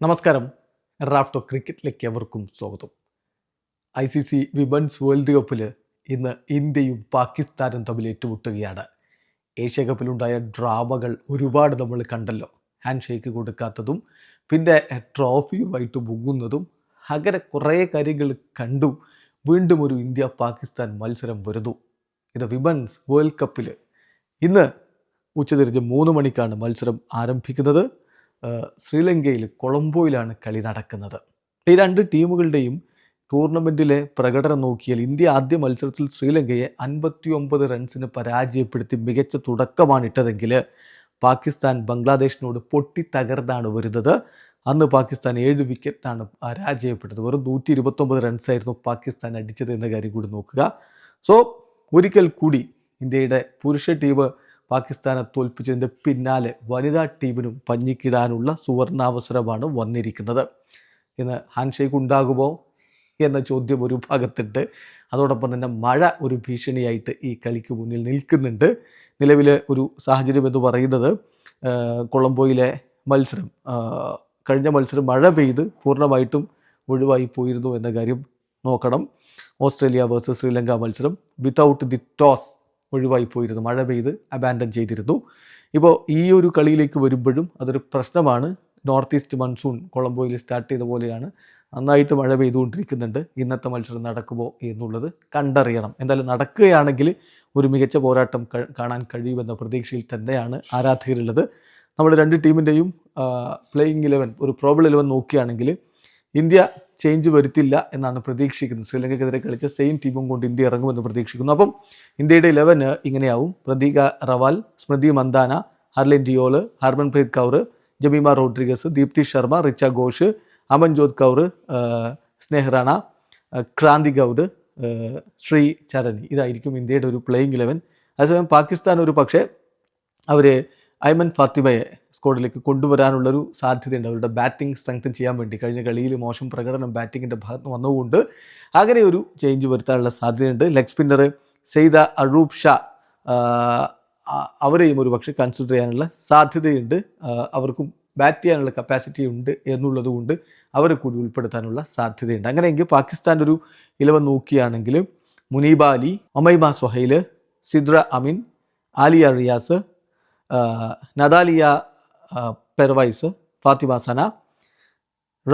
നമസ്കാരം. റാഫ്റ്റോ ക്രിക്കറ്റിലേക്ക് എവർക്കും സ്വാഗതം. I C C women's world കപ്പിൽ ഇന്ന് ഇന്ത്യയും പാകിസ്ഥാനും തമ്മിൽ ഏറ്റുമുട്ടുകയാണ്. ഏഷ്യ കപ്പിലുണ്ടായ ഡ്രാമകൾ ഒരുപാട് നമ്മൾ കണ്ടല്ലോ. ഹാൻഡ് ഷേക്ക് കൊടുക്കാത്തതും പിന്നെ ട്രോഫിയുമായിട്ട് മുങ്ങുന്നതും അങ്ങനെ കുറേ കാര്യങ്ങൾ കണ്ടു. വീണ്ടും ഒരു ഇന്ത്യ പാകിസ്ഥാൻ മത്സരം വരുന്നു. ഇത് വിമൻസ് വേൾഡ് കപ്പിൽ ഇന്ന് ഉച്ചതിരിഞ്ഞ് മൂന്ന് മണിക്കാണ് മത്സരം ആരംഭിക്കുന്നത്. ശ്രീലങ്കയിൽ കൊളംബോയിലാണ് കളി നടക്കുന്നത്. ഈ രണ്ട് ടീമുകളുടെയും ടൂർണമെന്റിലെ പ്രകടനം നോക്കിയാൽ ഇന്ത്യ ആദ്യ മത്സരത്തിൽ ശ്രീലങ്കയെ അൻപത്തി ഒമ്പത് റൺസിന് പരാജയപ്പെടുത്തി മികച്ച തുടക്കമാണ് ഇട്ടതെങ്കിൽ പാകിസ്ഥാൻ ബംഗ്ലാദേശിനോട് പൊട്ടി തകർന്നാണ് വരുന്നത്. അന്ന് പാകിസ്ഥാൻ ഏഴ് വിക്കറ്റാണ് പരാജയപ്പെട്ടത്. വെറും നൂറ്റി ഇരുപത്തൊമ്പത് റൺസായിരുന്നു പാകിസ്ഥാൻ അടിച്ചത് എന്ന കാര്യം കൂടി നോക്കുക. സോ ഒരിക്കൽ കൂടി ഇന്ത്യയുടെ പുരുഷ ടീം പാകിസ്ഥാനെ തോൽപ്പിച്ചതിന്റെ പിന്നാലെ വനിതാ ടീമിനും പഞ്ഞിക്കിടാനുള്ള സുവർണാവസരമാണ് വന്നിരിക്കുന്നത്. ഇന്ന് ഹാൻഡ് ഷേക്ക് ഉണ്ടാകുമോ എന്ന ചോദ്യം ഒരു ഭാഗത്തുണ്ട്. അതോടൊപ്പം തന്നെ മഴ ഒരു ഭീഷണിയായിട്ട് ഈ കളിക്ക് മുന്നിൽ നിൽക്കുന്നുണ്ട്. നിലവിലെ ഒരു സാഹചര്യം എന്ന് പറയുന്നത് കൊളംബോയിലെ മത്സരം കഴിഞ്ഞ മത്സരം മഴ പെയ്ത് പൂർണമായിട്ടും ഒഴിവായി പോയിരുന്നു എന്ന കാര്യം നോക്കണം. ഓസ്ട്രേലിയ വേഴ്സസ് ശ്രീലങ്ക മത്സരം. വിത്തൗട്ട് ദി ടോസ് ഒഴിവായി പോയിരുന്നു. മഴ പെയ്ത് അബാൻഡൻ ചെയ്തിരുന്നു. ഇപ്പോൾ ഈ ഒരു കളിയിലേക്ക് വരുമ്പോഴും അതൊരു പ്രശ്നമാണ്. നോർത്ത് ഈസ്റ്റ് മൺസൂൺ കൊളംബോയിൽ സ്റ്റാർട്ട് ചെയ്ത പോലെയാണ്. നന്നായിട്ട് മഴ പെയ്തുകൊണ്ടിരിക്കുന്നുണ്ട്. ഇന്നത്തെ മത്സരം നടക്കുമോ എന്നുള്ളത് കണ്ടറിയണം. എന്തായാലും നടക്കുകയാണെങ്കിൽ ഒരു മികച്ച പോരാട്ടം കാണാൻ കഴിയുമെന്ന പ്രതീക്ഷയിൽ തന്നെയാണ് ആരാധകരുള്ളത്. നമ്മൾ രണ്ട് ടീമിന്റെയും പ്ലേയിങ് ഇലവൻ ഒരു പ്രോബിൾ ഇലവൻ നോക്കുകയാണെങ്കിൽ ഇന്ത്യ ചേഞ്ച് വരുത്തില്ല എന്നാണ് പ്രതീക്ഷിക്കുന്നത്. ശ്രീലങ്കയ്ക്കെതിരെ കളിച്ച സെയിം ടീമും കൊണ്ട് ഇന്ത്യ ഇറങ്ങുമെന്ന് പ്രതീക്ഷിക്കുന്നു. അപ്പം ഇന്ത്യയുടെ ഇലവന് ഇങ്ങനെയാവും. പ്രതീക റവാൽ സ്മൃതി മന്ദാന ഹർലിൻ ഡിയോൾ ഹർമൻപ്രീത് കൗർ ജമീമ റോഡ്രിഗസ് ദീപ്തി ശർമ്മ റിച്ച ഘോഷ് അമൻജോത് കൗർ സ്നേഹറാണ ക്രാന്തി ഗൗഡ് ശ്രീ ചരണി ഇതായിരിക്കും ഇന്ത്യയുടെ ഒരു പ്ലേയിങ് ഇലവൻ അതേസമയം പാകിസ്ഥാൻ ഒരു പക്ഷേ അവർ ഐമൻ ഫാത്തിമയെ സ്കോഡിലേക്ക് കൊണ്ടുവരാനുള്ളൊരു സാധ്യതയുണ്ട്. അവരുടെ ബാറ്റിംഗ് സ്ട്രെങ്തൻ ചെയ്യാൻ വേണ്ടി കഴിഞ്ഞ കളിയിൽ മോശം പ്രകടനം ബാറ്റിങ്ങിന്റെ ഭാഗത്ത് വന്നതുകൊണ്ട് അങ്ങനെ ഒരു ചേഞ്ച് വരുത്താനുള്ള സാധ്യതയുണ്ട്. ലെഗ് സ്പിന്നർ സെയ്ദ അറൂബ് ഷാ അവരെയും ഒരു പക്ഷേ കൺസിഡർ ചെയ്യാനുള്ള സാധ്യതയുണ്ട്. അവർക്കും ബാറ്റ് ചെയ്യാനുള്ള കപ്പാസിറ്റി ഉണ്ട് എന്നുള്ളത് കൊണ്ട് അവരെ കൂടി ഉൾപ്പെടുത്താനുള്ള സാധ്യതയുണ്ട്. അങ്ങനെയെങ്കിൽ പാകിസ്ഥാന്റെ ഒരു ഇലവൻ നോക്കുകയാണെങ്കിൽ മുനീബ അലി ഒമൈമ സൊഹൈൽ സിദ്ര അമിൻ ആലിയ റിയാസ് നദാലിയ പെർവൈസ് ഫാത്തിമ സന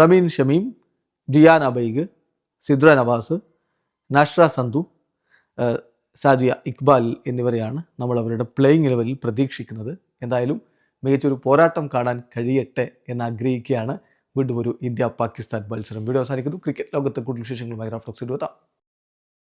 റമീൻ ഷമീം ഡിയാൻ അബൈഗ് സിദ്ര നവാസ് നഷ്ര സന്തു സാദിയ ഇക്ബാൽ എന്നിവരെയാണ് നമ്മൾ അവരുടെ പ്ലേയിങ് ലെവലിൽ പ്രതീക്ഷിക്കുന്നത്. എന്തായാലും മികച്ചൊരു പോരാട്ടം കാണാൻ കഴിയട്ടെ എന്ന് ആഗ്രഹിക്കുകയാണ്. വീണ്ടും ഒരു ഇന്ത്യ പാകിസ്ഥാൻ മത്സരം. വീഡിയോ അവസാനിക്കുന്നു. ക്രിക്കറ്റ് ലോകത്തെ കൂടുതൽ വിശേഷങ്ങളുമായി റാഫ്ലോക്സ് എത്താം